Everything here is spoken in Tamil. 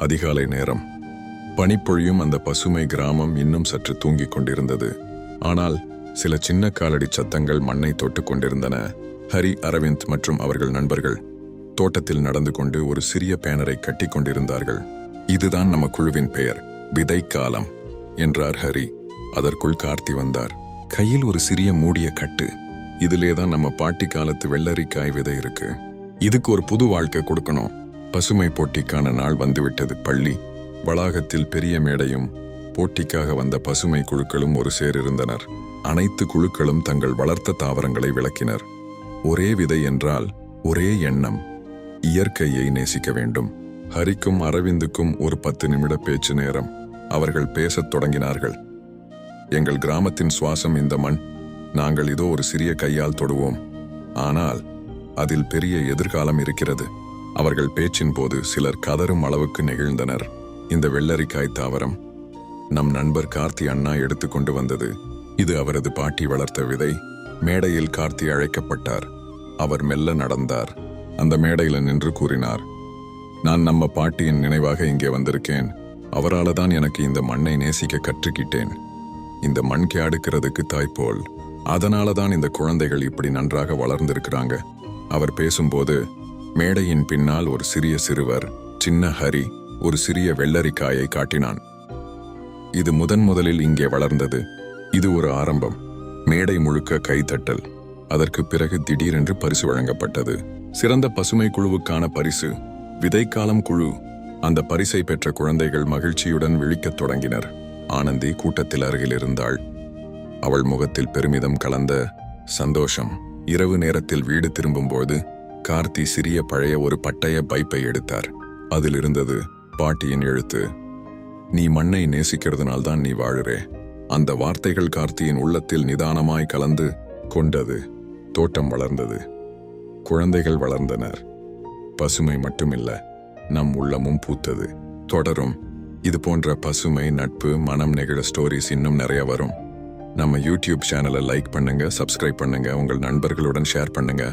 அதிகாலை நேரம். பனிப்பொழியும் அந்த பசுமை கிராமம் இன்னும் சற்று தூங்கிக் கொண்டிருந்தது. ஆனால் சில சின்ன காலடி சத்தங்கள் மண்ணை தொட்டுக் கொண்டிருந்தன. ஹரி அரவிந்த் மற்றும் அவர்கள் நண்பர்கள் தோட்டத்தில் நடந்து கொண்டு ஒரு சிறிய பேனரை கட்டி கொண்டிருந்தார்கள். இதுதான் நம்ம குழுவின் பெயர் விதை காலம் என்றார் ஹரி. அதற்குள் கார்த்தி வந்தார். கையில் ஒரு சிறிய மூடிய கட்டு. இதிலே தான் நம்ம பாட்டி காலத்து வெள்ளரிக்காய் விதை இருக்கு. இதுக்கு ஒரு புது வாழ்க்கை கொடுக்கணும். பசுமை போட்டிக்கான நாள் வந்துவிட்டது பள்ளி. வளாகத்தில் பெரிய மேடையும் போட்டிக்காக வந்த பசுமை குழுக்களும் ஒரு சேர் இருந்தனர். அனைத்து குழுக்களும் தங்கள் வளர்த்த தாவரங்களை விளக்கினர். ஒரே விதை என்றால் ஒரே எண்ணம். இயற்கையை நேசிக்க வேண்டும். ஹரிக்கும் அரவிந்துக்கும் ஒரு பத்து நிமிட பேச்சு நேரம். அவர்கள் பேசத் தொடங்கினார்கள். எங்கள் கிராமத்தின் சுவாசம் இந்த மண். நாங்கள் இதோ ஒரு சிறிய கையால் தொடுவோம். ஆனால் அதில் பெரிய எதிர்காலம் இருக்கிறது. அவர்கள் பேச்சின் போது சிலர் கதறும் அளவுக்கு நெகிழ்ந்தனர். இந்த வெள்ளரிக்காய் தாவரம் நம் நண்பர் கார்த்தி அண்ணா எடுத்துக்கொண்டு வந்தது. இது அவரது பாட்டி வளர்த்த விதை. மேடையில் கார்த்தி அழைக்கப்பட்டார். அவர் மெல்ல நடந்தார். அந்த மேடையில நின்று கூறினார் நான் நம்ம பாட்டியின் நினைவாக இங்கே வந்திருக்கேன். அவரால் தான் எனக்கு இந்த மண்ணை நேசிக்க கற்றுக்கிட்டேன். இந்த மண் கேடுக்கிறதுக்கு தாய்ப்போல் அதனால தான் இந்த குழந்தைகள் இப்படி நன்றாக வளர்ந்திருக்கிறாங்க. அவர் பேசும்போது மேடையின் பின்னால் ஒரு சிறிய சிறுவர் சின்ன ஹரி ஒரு சிறிய வெள்ளரிக்காயை காட்டினான். இது முதன் முதலில் இங்கே வளர்ந்தது. இது ஒரு ஆரம்பம். மேடை முழுக்க கைத்தட்டல் அதற்கு பிறகு திடீரென்று பரிசு வழங்கப்பட்டது. சிறந்த பசுமை குழுவுக்கான பரிசு. விதைக்காலம் குழு. அந்த பரிசை பெற்ற குழந்தைகள் மகிழ்ச்சியுடன் விழிக்கத் தொடங்கினர். ஆனந்தி கூட்டத்தில் அருகில் இருந்தாள். அவள் முகத்தில் பெருமிதம் கலந்த சந்தோஷம். இரவு நேரத்தில் வீடு திரும்பும்போது கார்த்தி சிறிய பழைய ஒரு பட்டய பைப்பை எடுத்தார். அதில் இருந்தது பாட்டியின் எழுத்து. நீ மண்ணை நேசிக்கிறதுனால்தான் நீ வாழுறே. அந்த வார்த்தைகள் கார்த்தியின் உள்ளத்தில் நிதானமாய் கலந்து கொண்டது. தோட்டம் வளர்ந்தது. குழந்தைகள் வளர்ந்தனர். பசுமை மட்டுமில்ல நம் உள்ளமும் பூத்தது. தொடரும். இது போன்ற பசுமை நட்பு மனம் நெகிழ ஸ்டோரிஸ் இன்னும் நிறைய வரும். நம்ம யூடியூப் சேனலை லைக் பண்ணுங்க சப்ஸ்கிரைப் பண்ணுங்க உங்கள் நண்பர்களுடன் ஷேர் பண்ணுங்க.